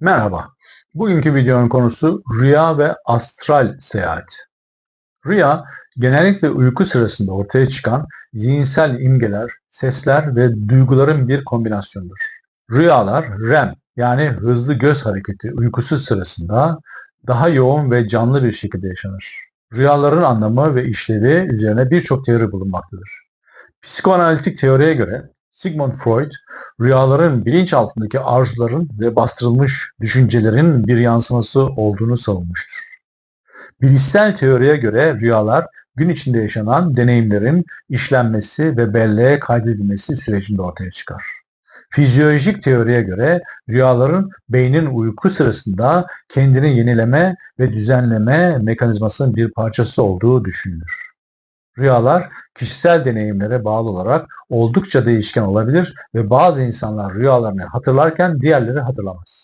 Merhaba. Bugünkü videonun konusu rüya ve astral seyahat. Rüya, genellikle uyku sırasında ortaya çıkan zihinsel imgeler, sesler ve duyguların bir kombinasyonudur. Rüyalar REM yani hızlı göz hareketi uykusu sırasında daha yoğun ve canlı bir şekilde yaşanır. Rüyaların anlamı ve işlevi üzerine birçok teori bulunmaktadır. Psikoanalitik teoriye göre Sigmund Freud, rüyaların bilinç altındaki arzuların ve bastırılmış düşüncelerin bir yansıması olduğunu savunmuştur. Bilişsel teoriye göre rüyalar gün içinde yaşanan deneyimlerin işlenmesi ve belleğe kaydedilmesi sürecinde ortaya çıkar. Fizyolojik teoriye göre rüyaların beynin uyku sırasında kendini yenileme ve düzenleme mekanizmasının bir parçası olduğu düşünülür. Rüyalar kişisel deneyimlere bağlı olarak oldukça değişken olabilir ve bazı insanlar rüyalarını hatırlarken diğerleri hatırlamaz.